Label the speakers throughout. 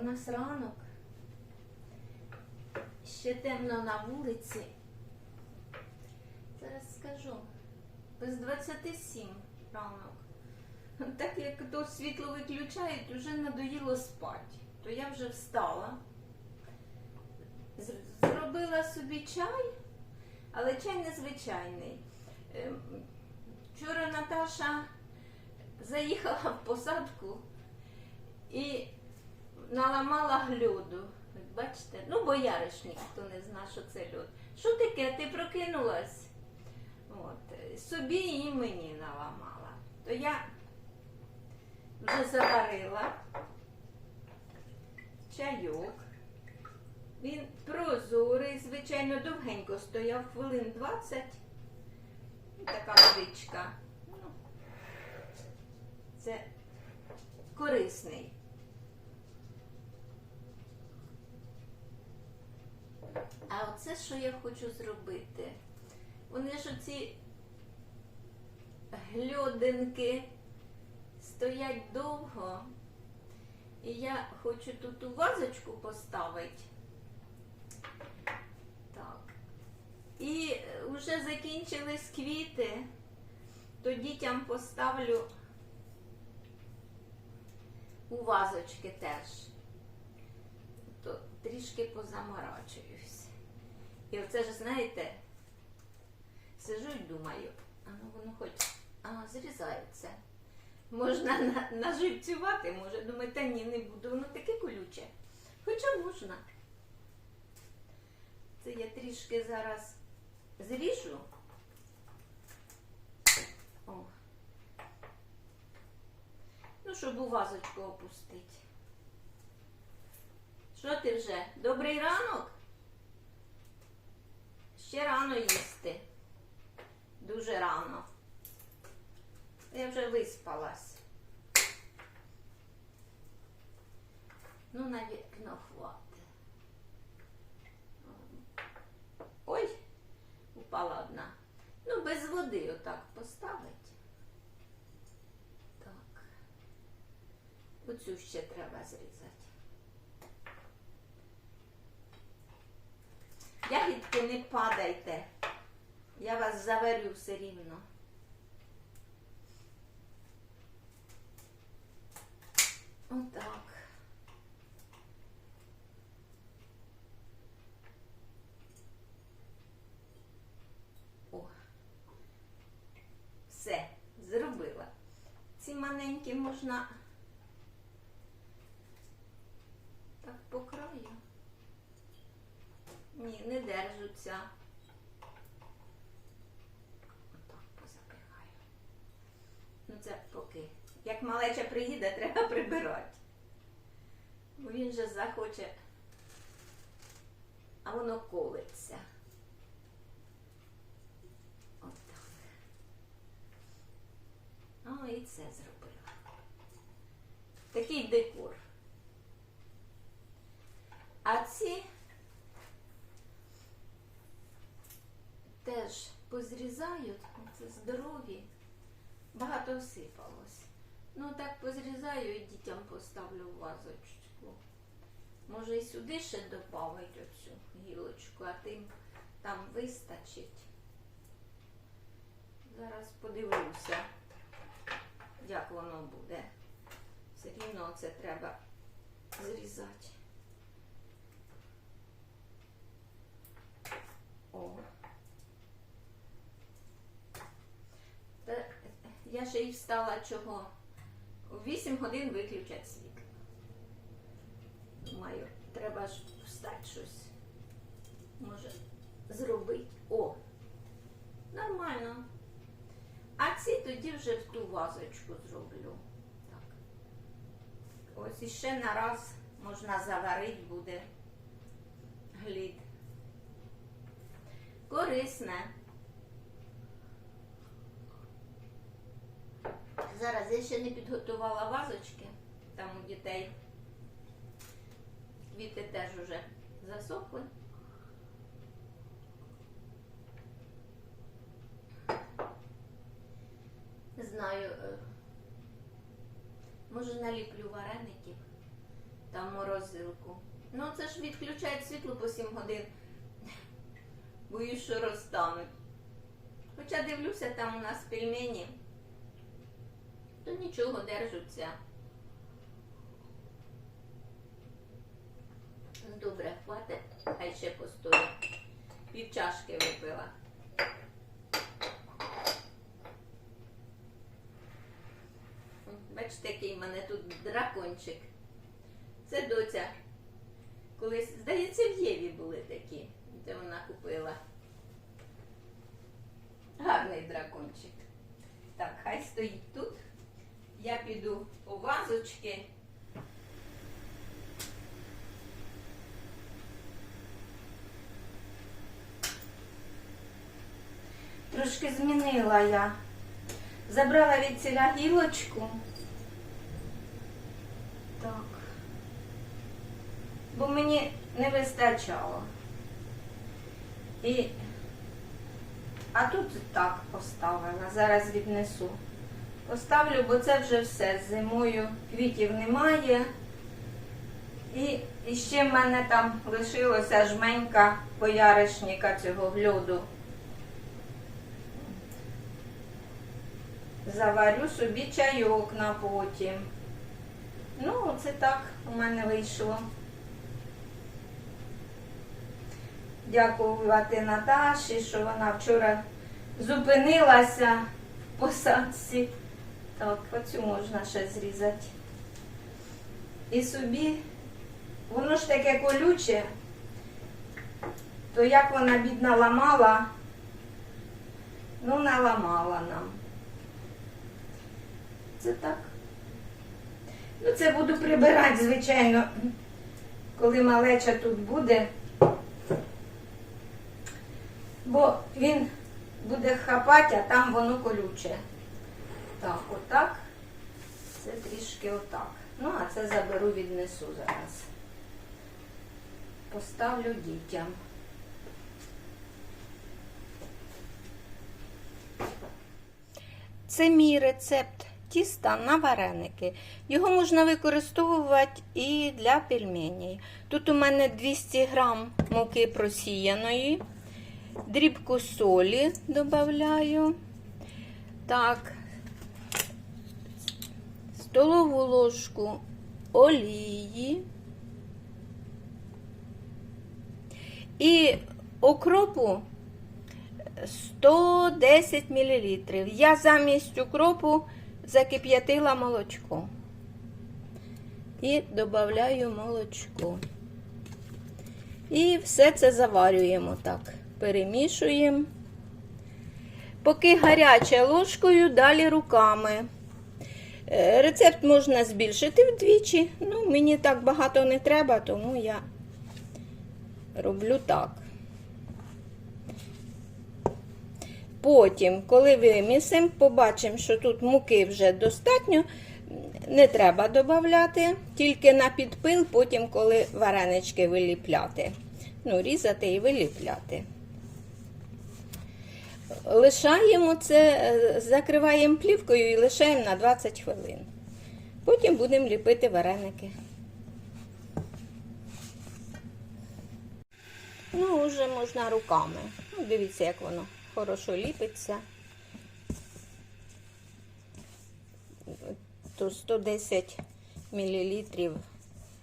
Speaker 1: У нас ранок. Ще темно на вулиці. Зараз скажу. Без 27 ранок. Так як то світло виключають, вже надоїло спати. То я вже встала. Зробила собі чай, але чай незвичайний. Ем, Вчора Наташа заїхала в посадку і наламала гльоду. От Бачите? Ну, бояришник, хто не знає, що це льод. Що таке? Ти прокинулась? От. Собі і мені наламала. То я вже заварила чайок. Він прозорий, звичайно, довгенько стояв, хвилин 20. І така водичка. Ну, це корисний. А оце що я хочу зробити? Вони ж оці гльодинки стоять довго. І я хочу тут у вазочку поставити. Так. І вже закінчились квіти, то дітям поставлю у вазочки теж. То трішки позаморачуюсь. І оце ж, знаєте, сижу і думаю, а ну воно хоч а, зрізається. Можна на, наживцювати, може, думаю, та ні, не буду, воно таке колюче. Хоча можна. Це я трішки зараз зріжу. О. Ну, щоб у вазочку опустити. Що ти вже? Добрий ранок? Ще рано їсти. Дуже рано. Я вже виспалась. Ну, навірно, хватить. Ой, упала одна. Ну, без води отак поставить. Так. Оцю ще треба зрізати. Ягідки не падайте. Я вас заварю все рівно. Отак. О. Все, зробила. Ці маленькі можна так по краю. Ні, не держуться. Отак позапихаю. Ну це поки. Як малеча приїде, треба прибирати. Бо він же захоче, а воно колиться. Отак. О, і це зробила. Такий декор. А ці теж позрізають, це здорові. Багато осипалось. Ну так позрізаю і дітям поставлю вазочку. Може і сюди ще додавить оцю гілочку, а тим там вистачить. Зараз подивлюся, як воно буде. Все рівно це треба зрізати. О. Та я ще й встала чого? У 8 годин виключать світло. Думаю, треба ж встати щось. Може, зробити. О! Нормально. А ці тоді вже в ту вазочку зроблю. Так. Ось іще на раз можна заварити буде глід. Корисне. Зараз я ще не підготувала вазочки. Там у дітей квіти теж уже засохли. Знаю, е, може наліплю вареників. там морозилку. Ну це ж відключають світло по 7 годин. Боюсь, що розтануть. Хоча дивлюся, там у нас пельмені, то нічого держаться. Ну, Добре, хватить, хай ще постоїть. Пів чашки випила. Бачите, який в мене тут дракончик. Це доця. Колись, здається, в Єві були такі. Це вона купила. Гарний дракончик. Так, хай стоїть тут. Я піду по вазочки. Трошки змінила я. Забрала від ціля гілочку. Так. Бо мені не вистачало. І... А тут так поставила. Зараз віднесу. Поставлю, бо це вже все. Зимою квітів немає. І, і ще в мене там лишилося жменька бояришника цього льоду. Заварю собі чайок на потім. Ну, це так у мене вийшло. Дякувати Наташі, що вона вчора зупинилася в посадці. Так, оцю можна ще зрізати. І собі, воно ж таке колюче, то як вона бідна ламала, ну наламала нам. Це так. Ну, це буду прибирати, звичайно, коли малеча тут буде. Бо він буде хапати, а там воно колюче. Так, отак. Це трішки отак. Ну, а це заберу, віднесу зараз. Поставлю дітям. Це мій рецепт тіста на вареники. Його можна використовувати і для пельменей. Тут у мене 200 грам муки просіяної, дрібку солі додаю. Так, столову ложку олії і окропу 110 мл. Я замість укропу закип'ятила молочко. І додаю молочко. І все це заварюємо так. Перемішуємо. Поки гаряче ложкою, далі руками. Е, Рецепт можна збільшити вдвічі. Ну, мені так багато не треба, тому я роблю так. Потім, коли вимісимо, побачимо, що тут муки вже достатньо, не треба додати, тільки на підпил, потім, коли варенички виліпляти. Ну, різати і виліпляти. Лишаємо це, е, закриваємо плівкою і лишаємо на 20 хвилин. Потім будемо ліпити вареники. Ну, вже можна руками. Ну, дивіться, як воно хорошо ліпиться. То 110 мл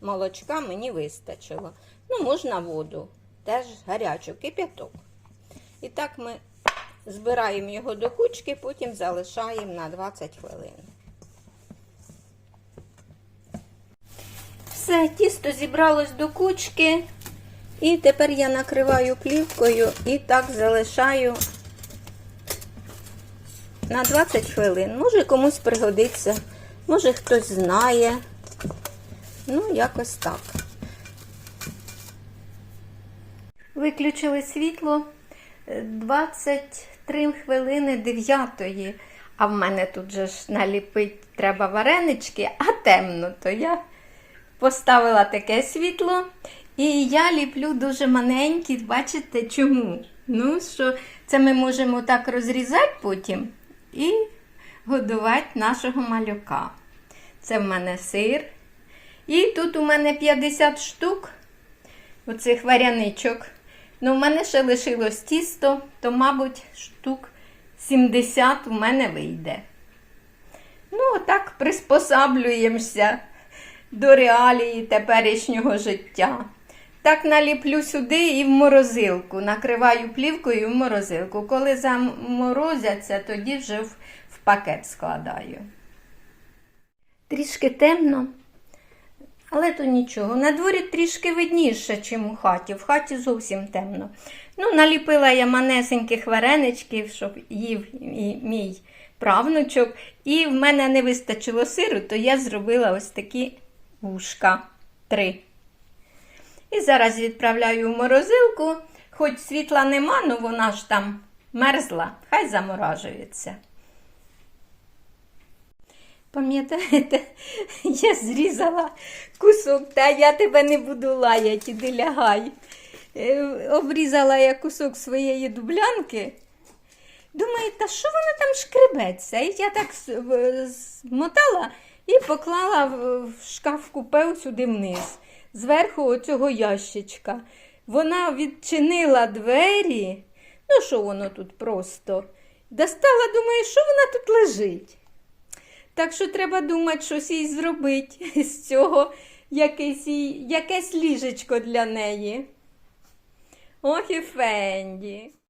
Speaker 1: молочка мені вистачило. Ну, можна воду, теж гарячу, кип'яток. І так ми збираємо його до кучки, потім залишаємо на 20 хвилин. Все, тісто зібралось до кучки. І тепер я накриваю плівкою і так залишаю на 20 хвилин. Може комусь пригодиться, може хтось знає. Ну, якось так. Виключили світло 23 хвилини 9. А в мене тут же ж наліпить треба варенички, а темно, то я поставила таке світло. І я ліплю дуже маленькі, бачите чому? Ну, що це ми можемо так розрізати потім і годувати нашого малюка. Це в мене сир. І тут у мене 50 штук оцих варяничок. Ну, в мене ще лишилось тісто, то, мабуть, штук 70 у мене вийде. Ну, отак приспосаблюємося до реалії теперішнього життя. Так наліплю сюди і в морозилку. Накриваю плівкою в морозилку. Коли заморозяться, тоді вже в, в пакет складаю. Трішки темно, але то нічого. На дворі трішки видніше, ніж у хаті. В хаті зовсім темно. Ну, наліпила я манесеньких вареничків, щоб їв і мій правнучок. І в мене не вистачило сиру, то я зробила ось такі вушка. Три. І зараз відправляю в морозилку. Хоч світла нема, але вона ж там мерзла, хай заморажується. Пам'ятаєте, я зрізала кусок, та я тебе не буду лаяти, іди лягай. Е, Обрізала я кусок своєї дублянки. Думаю, та що воно там шкребеться? І я так змотала і поклала в шкаф купе сюди вниз, зверху оцього ящичка. Вона відчинила двері. Ну, що воно тут просто? Достала, думаю, що вона тут лежить. Так що треба думати, щось їй зробити з цього якесь, якесь ліжечко для неї. Ох і Фенді.